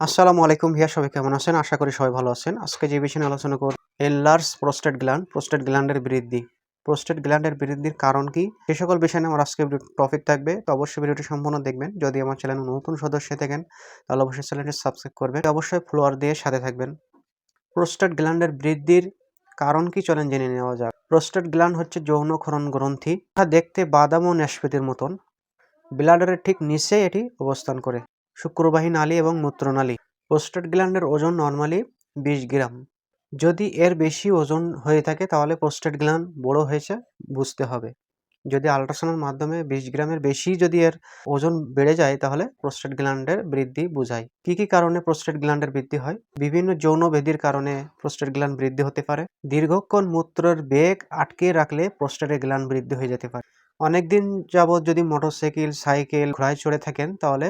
আসসালামু আলাইকুম ভিয়া, সবাই কেমন আছেন? আশা করি সবাই ভালো আছেন। আজকে যে বিষয়ে আলোচনা করব এনলার্স প্রোস্টেট গ্ল্যান্ড প্রোস্টেট গ্ল্যান্ডের বৃদ্ধি। প্রোস্টেট গ্ল্যান্ডের বৃদ্ধির কারণ কি? সে সকল বিষয় নিয়ে আমার আজকে টপিক থাকবে। তো অবশ্যই ভিডিওটি সম্পূর্ণ দেখবেন। যদি আমার চ্যানেল নতুন সদস্য থাকেন, তাহলে অবশ্যই চ্যানেলটি সাবস্ক্রাইব করবেন। অবশ্যই ফলোয়ার দিয়ে সাথে থাকবেন। প্রোস্টেট গ্ল্যান্ডের বৃদ্ধির কারণ কি চলেন জেনে নেওয়া যাক। প্রোস্টেট গ্ল্যান্ড হচ্ছে যৌন ক্ষরণ গ্রন্থি। দেখতে বাদাম ও ন্যাসপতির মতন। ব্লাডারের ঠিক নিচে এটি অবস্থান করে। শুক্রবাহী নালী এবং মূত্রনালী প্রোস্টেট গ্ল্যান্ডের ওজন নর্মালি বিশ গ্রাম। যদি এর বেশি ওজন হয়ে থাকে, তাহলে প্রোস্টেট গ্ল্যান্ড বড় হয়েছে, বুঝতে হবে। যদি আল্ট্রাসাউন্ডের মাধ্যমে বিশ গ্রামের বেশি যদি এর ওজন বেড়ে যায়, তাহলে প্রোস্টেট গ্ল্যান্ডের বৃদ্ধি বোঝায়। কি কি কারণে প্রোস্টেট গ্ল্যান্ডের বৃদ্ধি হয়? বিভিন্ন যৌন বেধির কারণে প্রোস্টেট গ্ল্যান্ড বৃদ্ধি হতে পারে। দীর্ঘক্ষণ মূত্রের বেগ আটকে রাখলে প্রোস্টেটের গ্ল্যান্ড বৃদ্ধি হয়ে যেতে পারে। অনেকদিন যাবৎ যদি মোটরসাইকেল, সাইকেল, ঘোড়ায় চড়ে থাকেন, তাহলে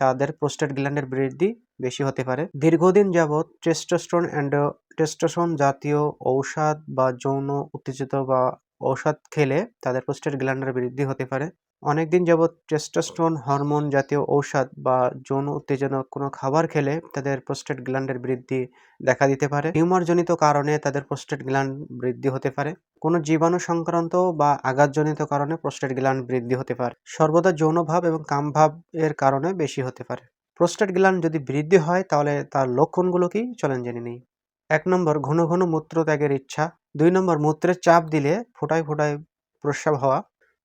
তাদের প্রোস্টেট গ্ল্যান্ডের বৃদ্ধি বেশি হতে পারে। দীর্ঘদিন যাবৎ টেস্টোস্টেরন অ্যান্ড টেস্টোস্টেরন জাতীয় ঔষধ বা যৌন উত্তেজিত বা ঔষধ খেলে তাদের প্রোস্টেট গ্ল্যান্ডের বৃদ্ধি হতে পারে। অনেকদিন যাবৎ টেস্টোস্টেরন হরমোন জাতীয় ঔষধ বা যৌন উত্তেজনক কোনো খাবার খেলে তাদের প্রোস্টেট গ্ল্যান্ডের বৃদ্ধি দেখা দিতে পারে। টিউমারজনিত কারণে তাদের প্রোস্টেট গ্ল্যান্ড বৃদ্ধি হতে পারে। কোনো জীবাণু সংক্রান্ত বা আঘাতজনিত কারণে প্রোস্টেট গ্ল্যান্ড বৃদ্ধি হতে পারে। সর্বদা যৌনভাব এবং কামভাব এর কারণে বেশি হতে পারে। প্রোস্টেট গ্ল্যান্ড যদি বৃদ্ধি হয় তাহলে তার লক্ষণগুলো কি? চলেন জেনে নিই। এক নম্বর ঘন ঘন মূত্র ত্যাগের ইচ্ছা, দুই নম্বর মূত্রের চাপ দিলে ফোটায় ফোটায় প্রস্রাব হওয়া,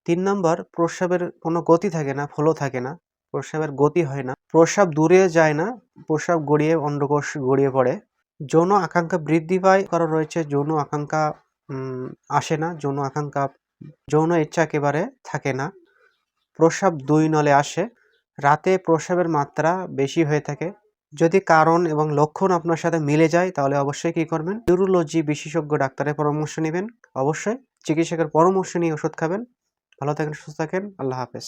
তিন নম্বর প্রস্রাবের কোনো গতি থাকে না ফলো থাকে না, প্রস্রাবের গতি হয় না, প্রস্রাব দূরে যায় না, প্রস্রাব গড়িয়ে, অন্ডকোষ গড়িয়ে পড়ে। যৌন আকাঙ্ক্ষা বৃদ্ধি পায় কারণ রয়েছে, যৌন আকাঙ্ক্ষা আসে না, যৌন আকাঙ্ক্ষা, যৌন ইচ্ছা একেবারে থাকে না। প্রস্রাব দুই নলে আসে, রাতে প্রস্রাবের মাত্রা বেশি হয়ে থাকে যদি কারণ এবং লক্ষণ আপনার সাথে মিলে যায়, তাহলে অবশ্যই কি করবেন? নিউরোলজি বিশেষজ্ঞ ডাক্তারের পরামর্শ নেবেন। অবশ্যই চিকিৎসকের পরামর্শ নিয়ে ওষুধ খাবেন। ভালো থাকেন, সুস্থ থাকেন। আল্লাহ হাফেজ।